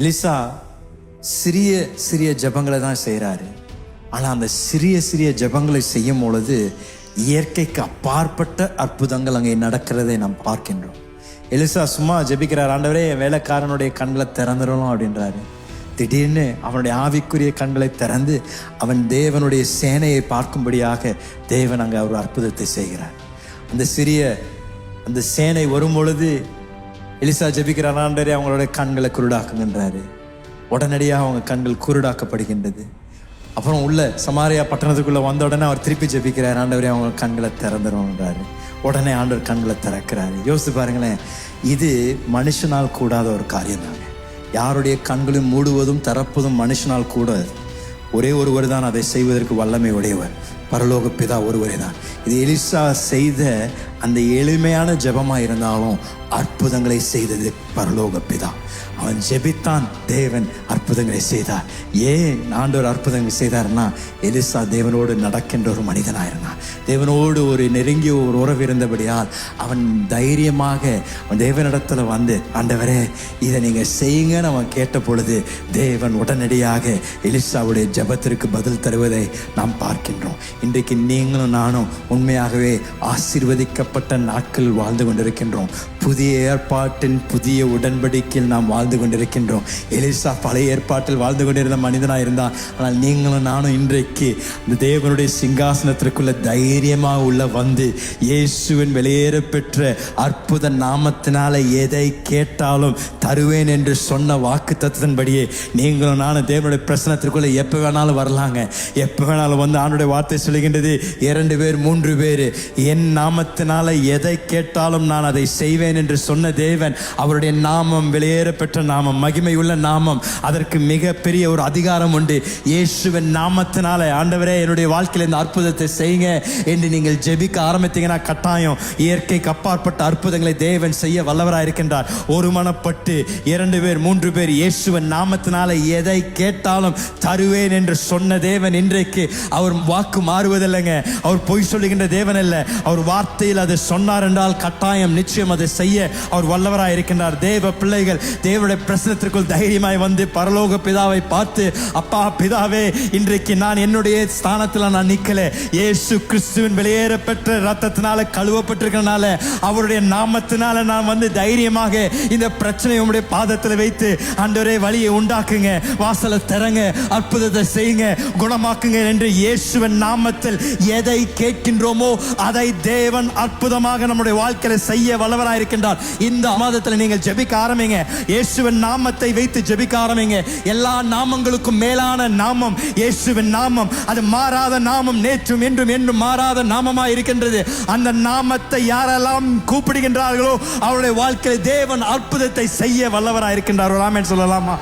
Elisha சிறிய சிறிய ஜெபங்களை தான் செய்கிறாரு. ஆனால் அந்த சிறிய சிறிய ஜெபங்களை செய்யும் பொழுது இயற்கைக்கு அப்பாற்பட்ட அற்புதங்கள் அங்கே நடக்கிறதை நாம் பார்க்கின்றோம். எலிசா சும்மா ஜெபிக்கிறார் ஆண்டவரே என் வேலைக்காரனுடைய கண்களை திறந்துடணும் அப்படின்றாரு. திடீர்னு அவனுடைய ஆவிக்குரிய கண்களை திறந்து அவன் தேவனுடைய சேனையை பார்க்கும்படியாக தேவன் அங்கே ஒரு அற்புதத்தை செய்கிறார். அந்த சிறிய அந்த சேனை வரும் பொழுது எலிசா ஜெபிக்கிறார் ஆண்டரே அவங்களுடைய கண்களை குருடாக்குங்கன்றாரு உடனடியாக அவங்க கண்கள் குருடாக்கப்படுகின்றது. அப்புறம் உள்ள சமாரியா பட்டணத்துக்குள்ள வந்த உடனே அவர் திருப்பி ஜெபிக்கிறார் ஆண்டவரே அவங்க கண்களை திறந்துருவோன்றாரு உடனே ஆண்டவர் கண்களை திறக்கிறாரு. யோசித்து பாருங்களேன் இது மனுஷனால் கூடாத ஒரு காரியம் தாங்க யாருடைய கண்களும் மூடுவதும் திறப்பதும் மனுஷனால் கூடாது. ஒரே ஒருவர் தான் அதை செய்வதற்கு வல்லமை உடையவர். பரலோக பிதா ஒருவரே தான் இது எலிசா செய்த அந்த எளிமையான ஜெபமாக இருந்தாலும் அற்புதங்களை செய்தது பரலோக பிதா அவன் ஜெபித்தான் தேவன் அற்புதங்களை செய்தார். ஏன் ஆண்டவர் அற்புதங்கள் செய்தார்னா எலிசா தேவனோடு நடக்கின்ற ஒரு மனிதனாக இருந்தான் தேவனோடு ஒரு நெருங்கிய ஒரு உறவு இருந்தபடியால் அவன் தைரியமாக அவன் தேவனிடத்தில் வந்து ஆண்டவரே இதை நீங்கள் செய்யுங்கன்னு அவன் கேட்ட பொழுது தேவன் உடனடியாக எலிசாவுடைய ஜெபத்திற்கு பதில் தருவதை நாம் பார்க்கின்றோம். இன்றைக்கு நீங்களும் நானும் உண்மையாகவே ஆசீர்வதிக்கப்பட்ட நாட்கள் வாழ்ந்து கொண்டிருக்கின்றோம். புதிய ஏற்பாட்டின் புதிய உடன்படிக்கையில் நாம் வாழ்ந்து கொண்டிருக்கின்றோம். எலிசா பழைய ஏற்பாட்டில் வாழ்ந்து கொண்டிருந்த மனிதனாக இருந்தான். ஆனால் நீங்களும் நானும் இன்றைக்கு இந்த தேவனுடைய சிங்காசனத்திற்குள்ள தைரியமாக உள்ள வந்து இயேசுவின் வெளியேற பெற்ற அற்புத நாமத்தினால எதை கேட்டாலும் தருவேன் என்று சொன்ன வாக்கு தத்துவத்தின்படியே நீங்களும் நானும் தேவனுடைய பிரசனத்திற்குள்ள எப்போ வேணாலும் வரலாங்க. எப்போ வேணாலும் வந்து ஆண்டுடைய வார்த்தை சொல்லுகின்றது இரண்டு பேர் மூன்று பேர் என் நாமத்தினால எதை கேட்டாலும் நான் அதை செய்வேன் என்று சொன்ன தேவன் அவருடைய நாமம் வெளியேற பெற்ற நாமம் மகிமையுள்ள நாமம் அதற்கு மிக பெரிய ஒரு அதிகாரம் உண்டு. இயேசுவின் நாமத்தினால ஆண்டவரே என்னுடைய வாழ்க்கையில் இந்த அற்புதத்தை செய்யுங்க என்று நீங்கள் ஜெபிக்க ஆரம்பித்தீங்கன்னா கட்டாயம் இயற்கைக்கு அப்பாற்பட்ட அற்புதங்களை தேவன் செய்ய வல்லவராக இருக்கின்றார். ஒரு மனப்பட்டு இரண்டு பேர் மூன்று பேர் இயேசுவின் நாமத்தினால எதை கேட்டாலும் தருவேன் என்று சொன்ன தேவன் இன்றைக்கு அவர் வாக்கு மாறுவதில்லைங்க. அவர் பொய் சொல்லுகின்ற தேவன் அல்ல. அவர் வார்த்தையில் அதை சொன்னார் என்றால் கட்டாயம் நிச்சயம் அதை செய்ய அவர் வல்லவராக இருக்கின்றார். தேவ பிள்ளைகள் தேவனுடைய பிரசனத்திற்குள் தைரியமாய் வந்து பரலோக பிதாவை பார்த்து அப்பா பிதாவே இன்றைக்கு நான் என்னுடைய ஸ்தானத்தில் நான் நிக்கல. ஏசு கிறிஸ்துவின் வெளியேறப்பெற்ற ரத்தத்தினால கழுவப்பட்டிருக்கிறனால அவருடைய நாமத்தினால நான் வந்து தைரியமாக இந்த பிரச்சனையை உங்களுடைய பாதத்தில் வைத்து ஆண்டவரே வழியை உண்டாக்குங்க. வாசலை திறங்க அற்புதத்தை செய்யுங்க குணமாக்குங்க என்று இயேசுவின் நாமத்தில் எதை கேட்கின்றோமோ அதை தேவன் அற்புதமாக நம்முடைய வாழ்க்கையில செய்ய வல்லவராயிருக்கின்றார் இந்த மாதத்தில் நீங்கள் ஜெபிக்க ஆரம்பிங்க. இயேசுவின் நாமத்தை வைத்து ஜெபிக்க ஆரம்பிங்க. எல்லா நாமங்களுக்கும் மேலான நாமம் இயேசுவின் நாமம். அது மாறாத நாமம் நேற்றும் என்றும் என்றும் மாறாத நாமமாக இருக்கின்றது. அந்த நாமத்தை யாரெல்லாம் கூப்பிடுகின்றார்களோ அவருடைய வாழ்க்கையில் தேவன் அற்புதத்தை செய்ய வல்லவராக இருக்கின்றார். ஒரு சொல்லலாமா?